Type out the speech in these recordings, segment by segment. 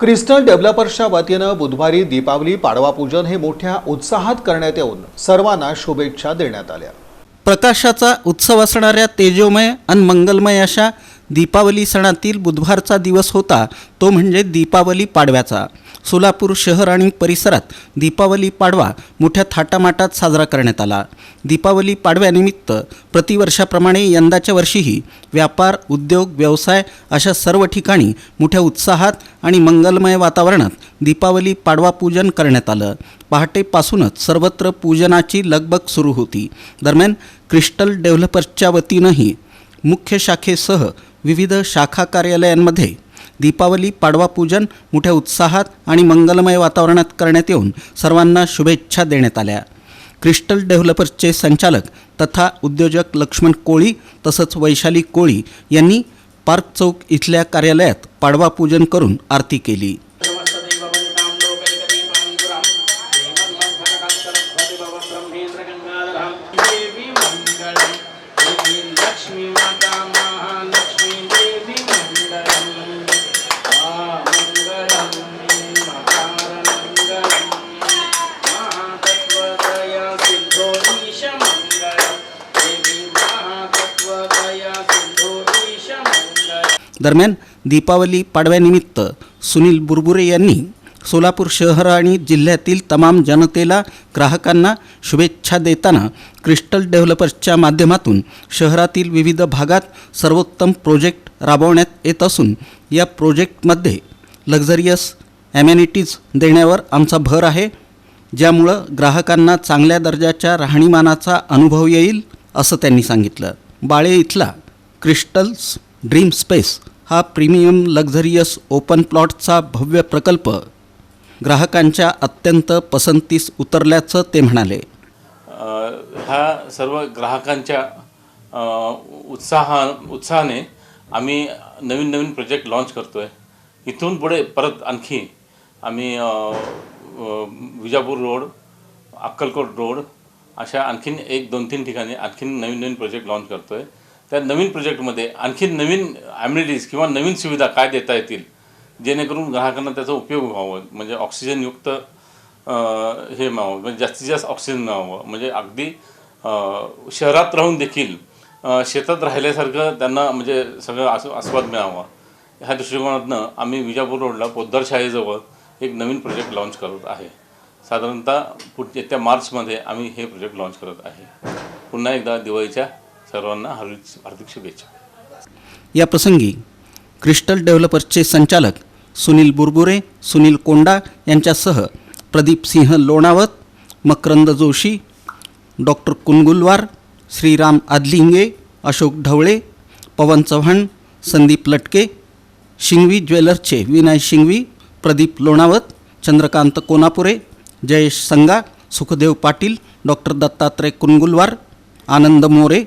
Crystal डेव्हलपर्सच्या वतीनं बुधवारी दीपावली पाडवा पूजन हे मोठ्या उत्साहात करण्यात येऊन सर्वांना शुभेच्छा देण्यात आल्या. प्रकाशाचा उत्सव असणाऱ्या तेजोमय आणि मंगलमय अशा दीपावली सणातील बुधवारचा दिवस होता तो म्हणजे दीपावली पाडव्याचा. सोलापूर शहर आणि परिसरात दीपावली पाडवा मोठ्या थाटामाटात साजरा करण्यात आला. दीपावली पाडव्यानिमित्त प्रतिवर्षाप्रमाणे यंदाच्या वर्षीही व्यापार उद्योग व्यवसाय अशा सर्व ठिकाणी मोठ्या उत्साहात आणि मंगलमय वातावरणात दीपावली पाडवा पूजन करण्यात आलं. पहाटेपासूनच सर्वत्र पूजनाची लगबग सुरू होती. दरम्यान क्रिस्टल डेव्हलपर्सच्या वतीनंही मुख्य शाखेसह विविध शाखा कार्यालयांमध्ये दीपावली पाडवा पूजन मोठ्या उत्साहात आणि मंगलमय वातावरणात करण्यात येऊन सर्वांना शुभेच्छा देण्यात आल्या. क्रिस्टल डेव्हलपर्सचे संचालक तथा उद्योजक लक्ष्मण कोळी तसंच वैशाली कोळी यांनी पार्क चौक इथल्या कार्यालयात पाडवा पूजन करून आरती केली. दरम्यान दीपावली पाडव्यानिमित्त सुनील बुरबुरे यांनी सोलापूर शहर आणि जिल्ह्यातील तमाम जनतेला ग्राहकांना शुभेच्छा देताना क्रिस्टल डेव्हलपर्सच्या माध्यमातून शहरातील विविध भागात सर्वोत्तम प्रोजेक्ट राबवण्यात येत असून या प्रोजेक्टमध्ये लक्झरियस ॲम्युनिटीज देण्यावर आमचा भर आहे ज्यामुळं ग्राहकांना चांगल्या दर्जाच्या राहणीमानाचा अनुभव येईल असं त्यांनी सांगितलं. बाळे इथला क्रिस्टल्स ड्रीम स्पेस हा प्रीमियम लक्झरियस ओपन प्लॉटचा भव्य प्रकल्प ग्राहकांच्या अत्यंत पसंतीस उतरल्याचं ते म्हणाले. हा ह्या सर्व ग्राहकांच्या अ, उत्साहा उत्साहाने आम्ही नवीन नवीन प्रोजेक्ट लॉन्च करतो आहे इथून पुढे परत आणखी आम्ही विजापूर रोड अक्कलकोट रोड अशा आणखीन एक दोन तीन ठिकाणी आणखीन नवीन नवीन प्रोजेक्ट लॉन्च करतो आहे त्या नवीन प्रोजेक्टमध्ये आणखी नवीन ॲम्युनिटीज किंवा नवीन सुविधा काय देता येतील? जेणेकरून ग्राहकांना त्याचा उपयोग म्हणजे व्हावं. म्हणजे ऑक्सिजनयुक्त हे मिळावं म्हणजे जास्तीत जास्त ऑक्सिजन मिळावं म्हणजे अगदी शहरात राहून देखील शेतात राहिल्यासारखं त्यांना म्हणजे सगळं आस आस्वाद मिळावा. ह्या दृष्टिकोनातनं आम्ही विजापूर रोडला पोद्दार शाळेजवळ एक नवीन प्रोजेक्ट लॉन्च करत आहे. साधारणतः पुढच्या येत्या मार्चमध्ये आम्ही हे प्रोजेक्ट लॉन्च करत आहे. पुन्हा एकदा दिवाळीच्या सर्वांना हार्दिक हार्दिक शुभेच्छा. या प्रसंगी क्रिस्टल डेव्हलपर्सचे संचालक सुनील बुरबुरे सुनील कोंडा यांच्यासह प्रदीप सिंह लोणावत मकरंद जोशी डॉक्टर कुनगुलवार श्रीराम आदलिंगे अशोक ढवळे पवन चव्हाण संदीप लटके शिंगवी ज्वेलर्सचे विनय शिंगवी प्रदीप लोणावत चंद्रकांत कोनापुरे जयेश संगा सुखदेव पाटील डॉक्टर दत्तात्रय कुनगुलवार आनंद मोरे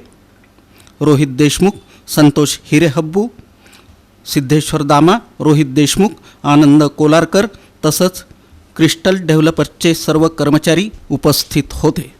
रोहित देशमुख संतोष हिरेहब्बू सिद्धेश्वर दामा रोहित देशमुख आनंद कोलारकर तसंच क्रिस्टल डेव्हलपर्सचे सर्व कर्मचारी उपस्थित होते.